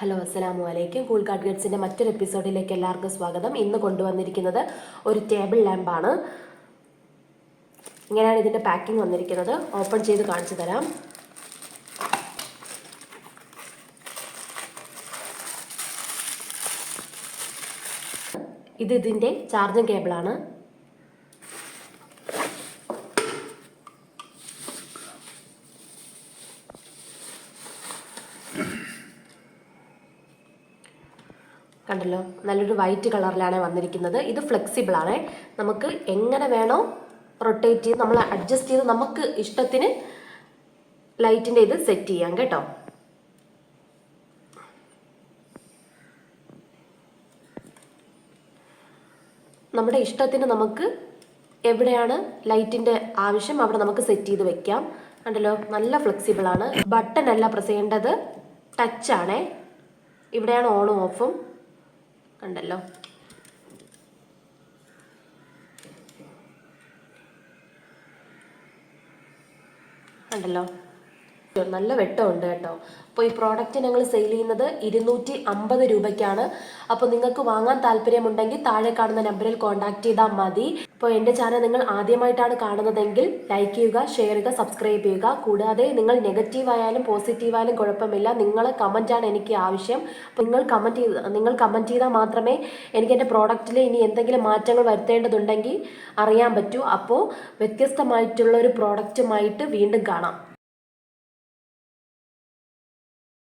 Hello അസ്സലാമു അലൈക്കും. Cool card ഗഡ്സിന്റെ മറ്റൊരു എപ്പിസോഡിലേക്ക് എല്ലാവർക്കും സ്വാഗതം. ഇന്ന് കൊണ്ടുവന്നിരിക്കുന്നത് ഒരു ടേബിൾ ലാമ്പാണ് ഇങ്ങനെയാണ് ഇതിന്റെ പാക്കിംഗ് വന്നിരിക്കുന്നത്. ഓപ്പൺ ചെയ്ത് കാണിച്ചു തരാം. ഇത് ഇതിന്റെ ചാർജിങ് കേബിളാണ്. കണ്ടല്ലോ? നല്ലൊരു വൈറ്റ് കളറിലാണ് വന്നിരിക്കുന്നത്. ഇത് ഫ്ലെക്സിബിൾ ആണ്. നമുക്ക് എങ്ങനെ വേണോ റൊട്ടേറ്റ് ചെയ്ത് നമ്മൾ അഡ്ജസ്റ്റ് ചെയ്ത് നമുക്ക് ഇഷ്ടത്തിന് ലൈറ്റിന്റെ ഇത് സെറ്റ് ചെയ്യാം കേട്ടോ. നമ്മുടെ ഇഷ്ടത്തിന് നമുക്ക് എവിടെയാണ് ലൈറ്റിന്റെ ആവശ്യം അവിടെ നമുക്ക് സെറ്റ് ചെയ്ത് വെക്കാം. കണ്ടല്ലോ? നല്ല ഫ്ലെക്സിബിൾ ആണ്. ബട്ടൺ അല്ല പ്രസ് ചെയ്യേണ്ടത് ടച്ചാണേ ഇവിടെയാണ് ഓണും ഓഫും കണ്ടല്ലോ. കണ്ടല്ലോ. നല്ല വെട്ടമുണ്ട് കേട്ടോ. അപ്പോൾ ഈ പ്രോഡക്റ്റ് ഞങ്ങൾ സെയിൽ ചെയ്യുന്നത് ഇരുന്നൂറ്റി അമ്പത് രൂപയ്ക്കാണ്. അപ്പോൾ നിങ്ങൾക്ക് വാങ്ങാൻ താല്പര്യമുണ്ടെങ്കിൽ താഴെ കാണുന്ന നമ്പറിൽ കോൺടാക്ട് ചെയ്താൽ മതി. അപ്പോൾ എന്റെ ചാനൽ നിങ്ങൾ ആദ്യമായിട്ടാണ് കാണുന്നതെങ്കിൽ ലൈക്ക് ചെയ്യുക ഷെയർ ചെയ്യുക സബ്സ്ക്രൈബ് ചെയ്യുക. കൂടാതെ നിങ്ങൾ നെഗറ്റീവ് ആയാലും പോസിറ്റീവ് ആയാലും കുഴപ്പമില്ല. നിങ്ങളെ കമന്റാണ് എനിക്ക് ആവശ്യം. അപ്പോൾ നിങ്ങൾ കമന്റ് ചെയ്ത് നിങ്ങൾ കമന്റ് ചെയ്താൽ മാത്രമേ എനിക്ക് എന്റെ പ്രോഡക്റ്റിൽ ഇനി എന്തെങ്കിലും മാറ്റങ്ങൾ വരുത്തേണ്ടതുണ്ടെങ്കിൽ അറിയാൻ പറ്റൂ. അപ്പോൾ വ്യത്യസ്തമായിട്ടുള്ള ഒരു പ്രോഡക്റ്റുമായിട്ട് വീണ്ടും കാണാം.